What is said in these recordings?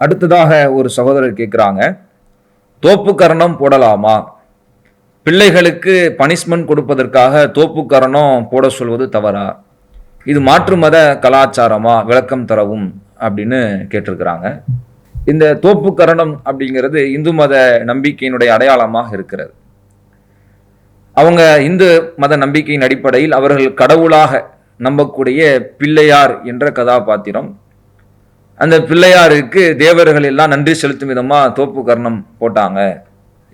அடுத்ததாக ஒரு சகோதரர் கேட்குறாங்க தோப்பு கரணம் போடலாமா? பிள்ளைகளுக்கு பனிஷ்மெண்ட் கொடுப்பதற்காக தோப்பு கரணம் போட சொல்வது தவறா? இது மாற்று மத கலாச்சாரமா? விளக்கம் தரவும் அப்படின்னு கேட்டிருக்கிறாங்க. இந்த தோப்பு கரணம் அப்படிங்கிறது இந்து மத நம்பிக்கையினுடைய அடையாளமாக இருக்கிறது. அவங்க இந்து மத நம்பிக்கையின் அடிப்படையில் அவர்கள் கடவுளாக நம்பக்கூடிய பிள்ளையார் என்ற கதாபாத்திரம் அந்த பிள்ளையாருக்கு தேவர்கள் எல்லாம் நன்றி செலுத்தும் விதமாக தோப்பு கர்ணம் போட்டாங்க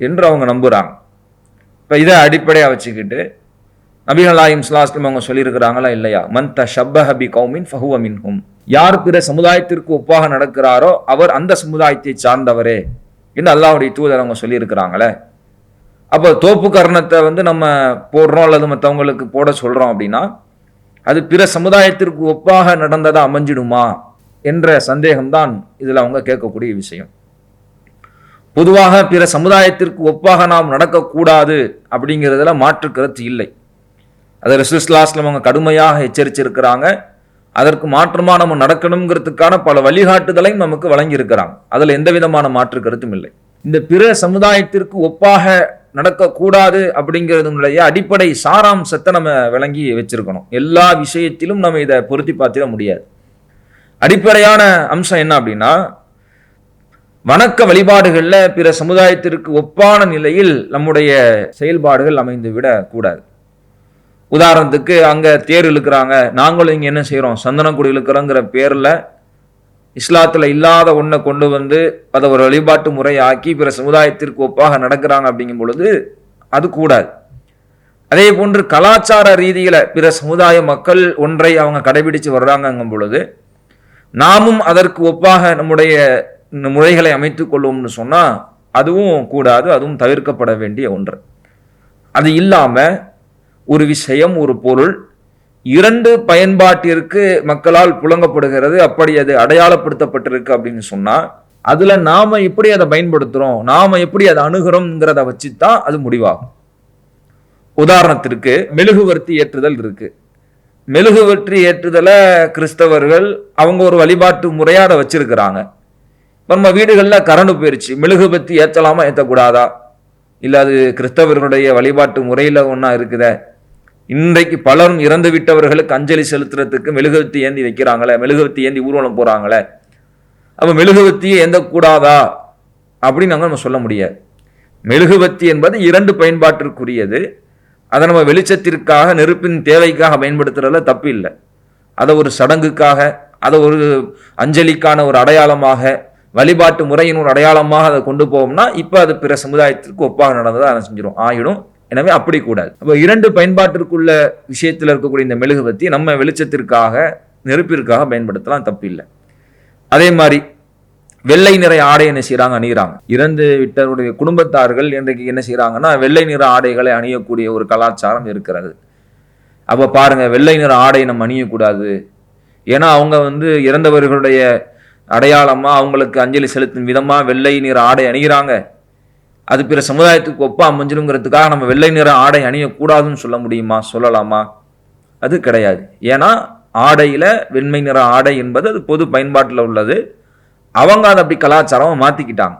என்று அவங்க நம்புகிறாங்க இப்போ இதை அடிப்படையாக வச்சுக்கிட்டு நபிகளாயும் சுலாஸ்லம் அவங்க சொல்லியிருக்கிறாங்களா இல்லையா? மந்த ஷப்பஹபி கௌமின் ஃபஹுவ மின்ஹும். யார் பிற சமுதாயத்திற்கு ஒப்பாக நடக்கிறாரோ அவர் அந்த சமுதாயத்தை சார்ந்தவரே என்று அல்லாவுடைய தூதர் அவங்க சொல்லியிருக்கிறாங்களே. அப்போ தோப்பு கர்ணத்தை வந்து நம்ம போடுறோம் அல்லது மற்றவங்களுக்கு போட சொல்கிறோம் அப்படின்னா அது பிற சமுதாயத்திற்கு ஒப்பாக நடந்ததாக அமைஞ்சிடுமா? என்ற சந்தேகம்தான் இதில் அவங்க கேட்கக்கூடிய விஷயம். பொதுவாக பிற சமுதாயத்திற்கு ஒப்பாக நாம் நடக்கக்கூடாது அப்படிங்கிறதுல மாற்று கருத்து இல்லை. அதை ரசூஸ்லாஸ்லம் அவங்க கடுமையாக எச்சரிச்சிருக்கிறாங்க. அதற்கு மாற்றமாக நம்ம நடக்கணுங்கிறதுக்கான பல வழிகாட்டுதலையும் நமக்கு வழங்கியிருக்கிறாங்க. அதில் எந்த விதமான மாற்று கருத்தும் இல்லை. இந்த பிற சமுதாயத்திற்கு ஒப்பாக நடக்கக்கூடாது அப்படிங்கிறதுனுடைய அடிப்படை சாராம்சத்தை நம்ம விளங்கி வச்சிருக்கணும். எல்லா விஷயத்திலும் நம்ம இதை பொருத்தி பார்த்திட முடியாது. அடிப்படையான அம்சம் என்ன அப்படின்னா வணக்க வழிபாடுகளில் பிற சமுதாயத்திற்கு ஒப்பான நிலையில் நம்முடைய செயல்பாடுகள் அமைந்து விடக்கூடாது உதாரணத்துக்கு அங்கே தேர் இழுக்கிறாங்க நாங்களும் இங்கே என்ன செய்கிறோம் சந்தனக்குடி இழுக்கிறோங்கிற பேரில் இஸ்லாத்தில் இல்லாத ஒன்றை கொண்டு வந்து அதை ஒரு வழிபாட்டு முறையாக்கி பிற சமுதாயத்திற்கு ஒப்பாக நடக்கிறாங்க அப்படிங்கும் பொழுது அது கூடாது. அதே போன்று கலாச்சார ரீதியில் பிற சமுதாய மக்கள் ஒன்றை அவங்க கடைபிடித்து வர்றாங்கங்கும் பொழுது நாமும் அதற்கு ஒப்பாக நம்முடைய முறைகளை அமைத்து கொள்வோம்னு சொன்னால் அதுவும் கூடாது அதுவும் தவிர்க்கப்பட வேண்டிய ஒன்று. அது இல்லாமல் ஒரு விஷயம் ஒரு பொருள் இரண்டு பயன்பாட்டிற்கு மக்களால் புழங்கப்படுகிறது அப்படி அது அடையாளப்படுத்தப்பட்டிருக்கு அப்படின்னு சொன்னால் அதில் நாம் எப்படி அதை பயன்படுத்துகிறோம் நாம் எப்படி அதை அணுகிறோம்ங்கிறத வச்சு தான் அது முடிவாகும். உதாரணத்திற்கு மெழுகுவர்த்தி ஏற்றுதல் இருக்குது மெழுகுவர்த்தி ஏற்றுதலை கிறிஸ்தவர்கள் அவங்க ஒரு வழிபாட்டு முறையாக வச்சிருக்கிறாங்க. இப்போ நம்ம வீடுகளில் கரண்டு போயிருச்சு. மெழுகுபத்தி ஏற்றலாமா ஏற்றக்கூடாதா இல்லை அது கிறிஸ்தவர்களுடைய வழிபாட்டு முறையில் ஒன்றா இருக்குத? இன்றைக்கு பலரும் இறந்து விட்டவர்களுக்கு அஞ்சலி செலுத்துறதுக்கு மெழுகுவத்தி ஏந்தி வைக்கிறாங்களே மெழுகுவத்தி ஏந்தி ஊர்வலம் போகிறாங்களே அப்போ மெழுகுவத்தியை ஏந்தக்கூடாதா? அப்படின்னு நாங்கள் நம்ம சொல்ல முடியாது. மெழுகுவத்தி என்பது இரண்டு பயன்பாட்டிற்குரியது. அதை நம்ம வெளிச்சத்திற்காக நெருப்பின் தேவைக்காக பயன்படுத்துறதுல தப்பு இல்லை. அதை ஒரு சடங்குக்காக அதை ஒரு அஞ்சலிக்கான ஒரு அடையாளமாக வழிபாட்டு முறையின் ஒரு அடையாளமாக அதை கொண்டு போவோம்னா இப்போ அது பிற சமுதாயத்திற்கு ஒப்பாக நடந்ததாக அதை செஞ்சிடும் ஆயிடும். எனவே அப்படி கூடாது. அப்போ இரண்டு பயன்பாட்டிற்குள்ள விஷயத்தில் இருக்கக்கூடிய இந்த மெழுகுவத்தி நம்ம வெளிச்சத்திற்காக நெருப்பிற்காக பயன்படுத்தலாம் தப்பு இல்லை அதே மாதிரி வெள்ளை நிற ஆடை என்ன செய்கிறாங்க அணிகிறாங்க இறந்து விட்டவருடைய குடும்பத்தார்கள் இன்றைக்கு என்ன செய்கிறாங்கன்னா வெள்ளை நிற ஆடைகளை அணியக்கூடிய ஒரு கலாச்சாரம் இருக்கிறது. அப்போ பாருங்கள் வெள்ளை நிற ஆடை நம்ம அணியக்கூடாது. ஏன்னா அவங்க வந்து இறந்தவர்களுடைய அடையாளமாக அவங்களுக்கு அஞ்சலி செலுத்தும் விதமாக வெள்ளை நிற ஆடை அணிகிறாங்க அது பிற சமுதாயத்துக்கு ஒப்பா அமைஞ்சிருங்கிறதுக்காக நம்ம வெள்ளை நிற ஆடை அணியக்கூடாதுன்னு சொல்ல முடியுமா? சொல்லலாமா? அது கிடையாது. ஏன்னா ஆடையில் வெண்மை நிற ஆடை என்பது அது பொது பயன்பாட்டில் உள்ளது. அவங்க அதை அப்படி கலாச்சாரமாக மாற்றிக்கிட்டாங்க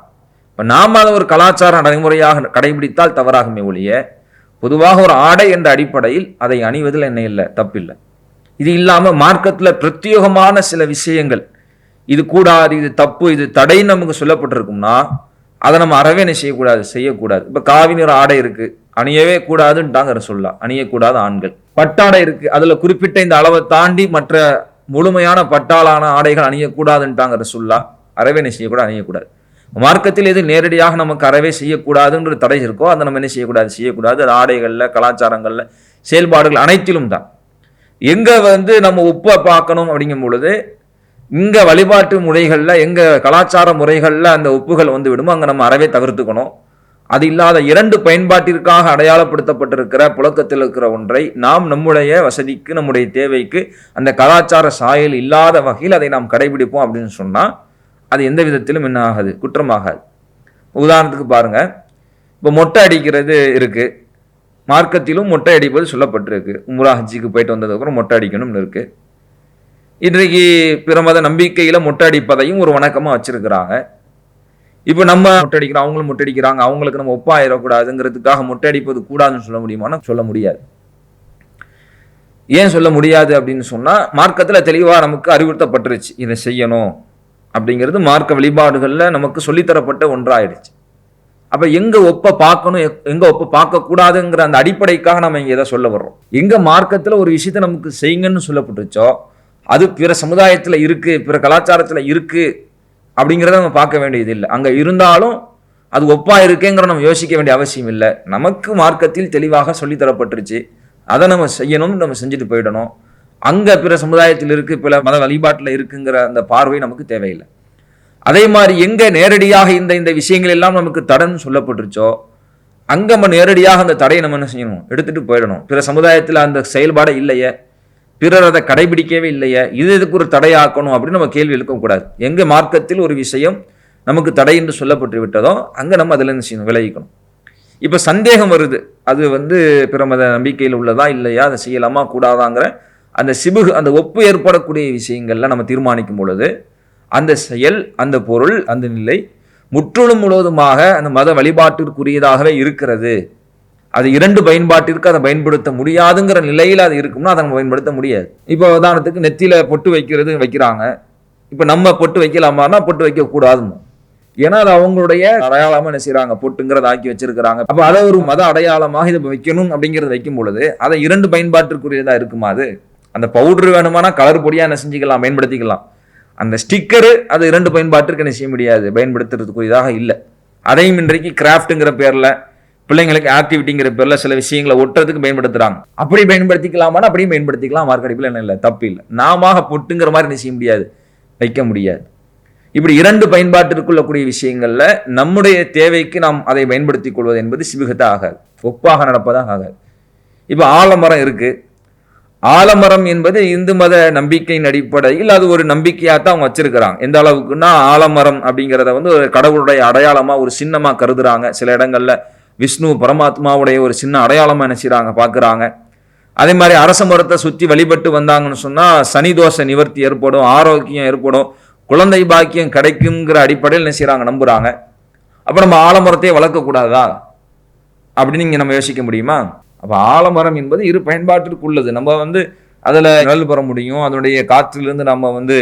இப்போ நாம் அதை ஒரு கலாச்சார நடைமுறையாக கடைபிடித்தால் தவறாகுமே ஒழிய பொதுவாக ஒரு ஆடை என்ற அடிப்படையில் அதை அணிவதில் என்ன இல்லை தப்பில்லை. இது இல்லாமல் மார்க்கத்தில் பிரத்யேகமான சில விஷயங்கள் இது கூடாது இது தப்பு இது தடைன்னு நமக்கு சொல்லப்பட்டிருக்கும்னா அதை நம்ம அறவே என்ன செய்யக்கூடாது செய்யக்கூடாது. இப்போ காவி நிற ஆடை இருக்குது அணியவே கூடாதுன்ட்டாங்க சொல்லலாம் அணியக்கூடாது ஆண்கள். பட்டாடை இருக்குது அதில் குறிப்பிட்ட இந்த அளவை தாண்டி மற்ற முழுமையான பட்டாளான ஆடைகள் அணியக்கூடாதுன்ட்டாங்க சொல்லா அறவே என்ன செய்யக்கூடாது அணியக்கூடாது. மார்க்கத்தில் எது நேரடியாக நமக்கு அறவே செய்யக்கூடாதுன்ற தடை இருக்கோ அதை நம்ம என்ன செய்யக்கூடாது? செய்யக்கூடாது. அது ஆடைகளில் கலாச்சாரங்களில் செயல்பாடுகள் அனைத்திலும் தான். எங்கே வந்து நம்ம உப்பை பார்க்கணும் அப்படிங்கும் பொழுது இங்கே வழிபாட்டு முறைகளில் எங்கள் கலாச்சார முறைகளில் அந்த உப்புகள் வந்து விடுமோ அங்கே நம்ம அறவே தவிர்த்துக்கணும். அது இல்லாத இரண்டு பயன்பாட்டிற்காக அடையாளப்படுத்தப்பட்டிருக்கிற புழக்கத்தில் இருக்கிற ஒன்றை நாம் நம்முடைய வசதிக்கு நம்முடைய தேவைக்கு அந்த கலாச்சார சாயல் இல்லாத வகையில் அதை நாம் கடைபிடிப்போம் அப்படின்னு சொன்னால் அது எந்த விதத்திலும் என்ன ஆகாது குற்றமாகாது. உதாரணத்துக்கு பாருங்கள் இப்போ மொட்டை அடிக்கிறது இருக்குது மார்க்கத்திலும் மொட்டை அடிப்பது சொல்லப்பட்டிருக்கு. உம்ரா ஹஜ்ஜிக்கு போயிட்டு வந்ததுக்கப்புறம் மொட்டை அடிக்கணும்னு இருக்குது இன்றைக்கு பிற மத நம்பிக்கையில் மொட்டை அடிப்பதையும் ஒரு வணக்கமாக வச்சுருக்கிறாங்க. இப்போ நம்ம மொட்டை அடிக்கிறோம் அவங்களும் மொட்டை அடிக்கிறாங்க அவங்களுக்கு நம்ம ஒப்பாயிடக்கூடாதுங்கிறதுக்காக மொட்டை அடிப்பது கூடாதுன்னு சொல்ல முடியுமானா சொல்ல முடியாது. ஏன் சொல்ல முடியாது அப்படின்னு சொன்னால் மார்க்கத்தில் தெளிவாக நமக்கு அறிவுறுத்தப்பட்டுருச்சு. இதை செய்யணும். அப்படிங்கிறது மார்க்க வழிபாடுகளில் நமக்கு சொல்லித்தரப்பட்ட ஒன்றாயிடுச்சு. அப்போ எங்கே ஒப்பை பார்க்கணும் எங்கே ஒப்பை பார்க்கக்கூடாதுங்கிற அந்த அடிப்படைக்காக நம்ம இங்கே எதை சொல்ல வர்றோம். எங்கே மார்க்கத்தில் ஒரு விஷயத்தை நமக்கு செய்யுங்கன்னு சொல்லப்பட்டுச்சோ அது பிற சமுதாயத்தில் இருக்குது பிற கலாச்சாரத்தில் இருக்குது அப்படிங்கிறத நம்ம பார்க்க வேண்டியது இல்லை அங்கே இருந்தாலும் அது ஒப்பா இருக்கேங்கிற நம்ம யோசிக்க வேண்டிய அவசியம் இல்லை. நமக்கு மார்க்கத்தில் தெளிவாக சொல்லித்தரப்பட்டுருச்சு. அதை நம்ம செய்யணும்னு நம்ம செஞ்சுட்டு போயிடணும். அங்க பிற சமுதாயத்தில் இருக்கு பிற மத வழிபாட்டில் இருக்குங்கிற அந்த பார்வை நமக்கு தேவையில்லை. அதே மாதிரி எங்க நேரடியாக இந்த இந்த விஷயங்கள் எல்லாம் நமக்கு தடைன்னு சொல்லப்பட்டுருச்சோ அங்க நம்ம நேரடியாக அந்த தடையை நம்ம என்ன செய்யணும்? எடுத்துட்டு போயிடணும். பிற சமுதாயத்தில் அந்த செயல்பாடு இல்லையே. பிறர் அதை கடைபிடிக்கவே இல்லையே. இது இதுக்கு ஒரு தடையாக்கணும் அப்படின்னு நம்ம கேள்வி எழுக்கக்கூடாது எங்க மார்க்கத்தில் ஒரு விஷயம் நமக்கு தடை என்று சொல்லப்பட்டு விட்டதோ அங்க நம்ம அதில் என்ன செய்யணும்? விலகிக்கணும் இப்போ சந்தேகம் வருது. அது வந்து பிற மத நம்பிக்கையில் உள்ளதா இல்லையா? அதை செய்யலாமா? கூடாதாங்கிற அந்த சிபுகு அந்த ஒப்பு ஏற்படக்கூடிய விஷயங்கள்லாம் நம்ம தீர்மானிக்கும் பொழுது அந்த செயல் அந்த பொருள் அந்த நிலை முற்றிலும் முழுவதுமாக அந்த மத வழிபாட்டிற்குரியதாகவே இருக்கிறது. அது இரண்டு பயன்பாட்டிற்கு அதை பயன்படுத்த முடியாதுங்கிற நிலையில் அது இருக்கும்னா அதை நம்ம பயன்படுத்த முடியாது. இப்போ உதாரணத்துக்கு நெத்தியில் பொட்டு வைக்கிறது வைக்கிறாங்க. இப்போ நம்ம பொட்டு வைக்கலாமான்னா பொட்டு வைக்க ஏன்னா அது அவங்களுடைய அடையாளமாக என்ன செய்கிறாங்க பொட்டுங்கிறத ஆக்கி வச்சிருக்கிறாங்க. அப்போ அதை ஒரு மத அடையாளமாக இதை வைக்கணும் அப்படிங்கிறத வைக்கும் பொழுது அதை இரண்டு பயன்பாட்டிற்குரியதாக இருக்குமா அது? அந்த பவுடர் வேணுமானா கலர் பொடியாக என்ன செஞ்சுக்கலாம் பயன்படுத்திக்கலாம் அந்த ஸ்டிக்கரு அது இரண்டு பயன்பாட்டிற்கு என்ன செய்ய முடியாது. பயன்படுத்துறதுக்குரியதாக இல்லை. அதையும் இன்றைக்கு கிராஃப்ட்டுங்கிற பேரில் பிள்ளைங்களுக்கு ஆக்டிவிட்டிங்கிற பேரில் சில விஷயங்களை ஒட்டுறதுக்கு பயன்படுத்துகிறாங்க அப்படி பயன்படுத்திக்கலாமானா அப்படியும் பயன்படுத்திக்கலாம். மார்க்கடிப்பில் என்ன இல்லை தப்பு இல்லை. நாம பொட்டுங்கிற மாதிரி என்ன செய்ய முடியாது. வைக்க முடியாது. இப்படி இரண்டு பயன்பாட்டிற்குள்ளக்கூடிய விஷயங்களில் நம்முடைய தேவைக்கு நாம் அதை பயன்படுத்திக் கொள்வது என்பது சிபிகத்தாக ஆகாது. ஒப்பாக நடப்பதாக ஆகாது. இப்போ ஆலமரம் இருக்குது ஆலமரம் என்பது இந்து மத நம்பிக்கையின் அடிப்படையில் அது ஒரு நம்பிக்கையாக தான் அவங்க வச்சிருக்கிறாங்க. எந்த அளவுக்குன்னா ஆலமரம் அப்படிங்கிறத வந்து ஒரு கடவுளுடைய அடையாளமாக ஒரு சின்னமாக கருதுறாங்க. சில இடங்களில் விஷ்ணு பரமாத்மாவுடைய ஒரு சின்ன அடையாளமாக என்ன பார்க்குறாங்க அதே மாதிரி அரச மரத்தை சுற்றி வழிபட்டு வந்தாங்கன்னு சொன்னால் சனி தோஷ நிவர்த்தி ஏற்படும் ஆரோக்கியம் ஏற்படும் குழந்தை பாக்கியம் கிடைக்குங்கிற அடிப்படையில் என்ன செய்கிறாங்க நம்புகிறாங்க அப்போ நம்ம ஆலமரத்தையே வளர்க்கக்கூடாதா? அப்படின்னு நீங்கள் நம்ம யோசிக்க முடியுமா? அப்போ ஆலமரம் என்பது இரு பயன்பாட்டிற்கு உள்ளது நம்ம வந்து அதில் நிழல் பெற முடியும் அதனுடைய காற்றிலிருந்து நம்ம வந்து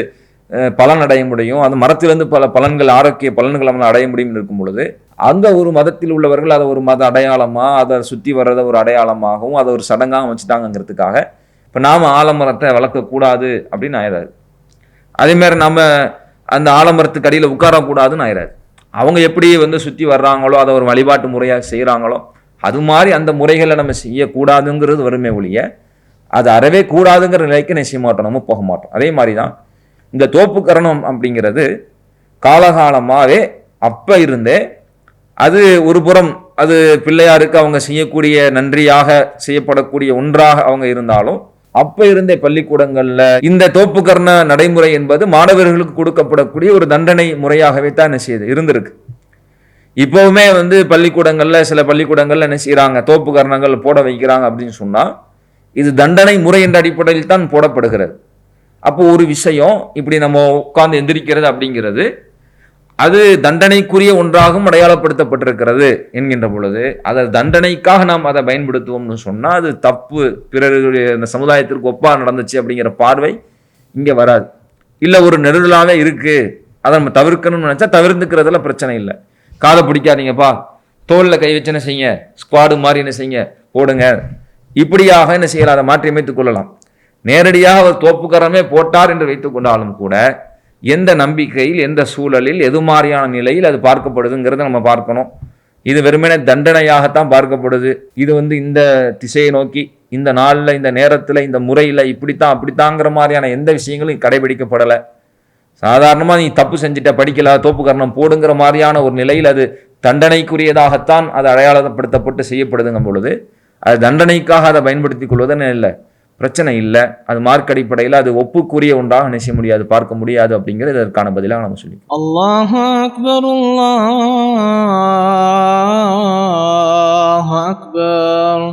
பலன் அடைய முடியும் அந்த மரத்திலிருந்து பல பலன்கள் ஆரோக்கிய பலன்கள் நம்ம அடைய முடியும் இருக்கும் பொழுது அந்த ஒரு மதத்தில் உள்ளவர்கள் அதை ஒரு மத அடையாளமாக அதை சுற்றி வர்றதை ஒரு அடையாளமாகவும் அதை ஒரு சடங்காகவும் வச்சுட்டாங்கங்கிறதுக்காக இப்போ நாம் ஆலமரத்தை வளர்க்கக்கூடாது அப்படின்னு ஆயிடாது அதேமாரி நம்ம அந்த ஆலமரத்துக்கு அடியில் உட்காரக்கூடாதுன்னு ஆயிடாது அவங்க எப்படி வந்து சுற்றி வர்றாங்களோ அதை ஒரு வழிபாட்டு முறையாக செய்கிறாங்களோ அது மாதிரி அந்த முறைகளை நம்ம செய்யக்கூடாதுங்கிறது வருமே ஒழிய அது அறவே கூடாதுங்கிற நிலைக்கு என்ன செய்ய மாட்டோம் நம்ம போக மாட்டோம். அதே மாதிரி தான் இந்த தோப்புக்கரணம் அப்படிங்கிறது காலகாலமாகவே அப்போ இருந்தே அது ஒரு புறம் அது பிள்ளையாருக்கு அவங்க செய்யக்கூடிய நன்றியாக செய்யப்படக்கூடிய ஒன்றாக அவங்க இருந்தாலும் அப்ப இருந்த பள்ளிக்கூடங்கள்ல இந்த தோப்புக்கரண நடைமுறை என்பது மாணவர்களுக்கு கொடுக்கப்படக்கூடிய ஒரு தண்டனை முறையாகவே தான் என்ன செய்யுது இருந்திருக்கு. இப்போவுமே வந்து பள்ளிக்கூடங்களில் சில பள்ளிக்கூடங்களில் என்ன செய்கிறாங்க தோப்பு கரணங்கள் போட வைக்கிறாங்க அப்படின்னு சொன்னால் இது தண்டனை முறை என்ற அடிப்படையில் தான் போடப்படுகிறது. அப்போ ஒரு விஷயம் இப்படி நம்ம உட்கார்ந்து எந்திரிக்கிறது அப்படிங்கிறது அது தண்டனைக்குரிய ஒன்றாகவும் அடையாளப்படுத்தப்பட்டிருக்கிறது என்கின்ற பொழுது அதை தண்டனைக்காக நாம் அதை பயன்படுத்துவோம்னு சொன்னால் அது தப்பு பிறருடைய இந்த சமுதாயத்திற்கு ஒப்பாக நடந்துச்சு அப்படிங்கிற பார்வை இங்கே வராது. இல்லை ஒரு நெருடலாவே இருக்குது அதை நம்ம தவிர்க்கணும்னு நினச்சா தவிர்த்துக்கிறதுல பிரச்சனை இல்லை. காதை பிடிக்காதீங்கப்பா. தோலில் கை வச்சு என்ன செய்யுங்க? ஸ்குவாடு மாதிரி என்ன செய்யுங்க? ஓடுங்க இப்படியாக என்ன செய்யலாம்? அதை மாற்றி அமைத்துக் கொள்ளலாம். நேரடியாக அவர் தோப்புக்கரமே போட்டார் என்று வைத்துக் கொண்டாலும் கூட எந்த நம்பிக்கையில் எந்த சூழலில் எது மாதிரியான நிலையில் அது பார்க்கப்படுதுங்கிறத நம்ம பார்க்கணும். இது வெறுமனே தண்டனையாகத்தான் பார்க்கப்படுது. இது வந்து இந்த திசையை நோக்கி இந்த நாளில் இந்த நேரத்தில் இந்த முறையில் இப்படித்தான் அப்படித்தாங்கிற மாதிரியான எந்த விஷயங்களும் கடைபிடிக்கப்படலை. சாதாரணமாக நீ தப்பு செஞ்சுட்ட படிக்கல தோப்பு கரணம் போடுங்கிற மாதிரியான ஒரு நிலையில் அது தண்டனைக்குரியதாகத்தான் அது அடையாளப்படுத்தப்பட்டு செய்யப்படுதுங்கும் பொழுது அது தண்டனைக்காக அதை பயன்படுத்தி கொள்வதுன்னு இல்லை. பிரச்சனை இல்லை. அது மார்க் அடிப்படையில் அது ஒப்புக்குரிய உண்டாக நினைச்ச முடியாது பார்க்க முடியாது அப்படிங்கிறது இதற்கான பதிலாக நம்ம சொல்லி அல்லாஹ் அக்பர் அக்பர்.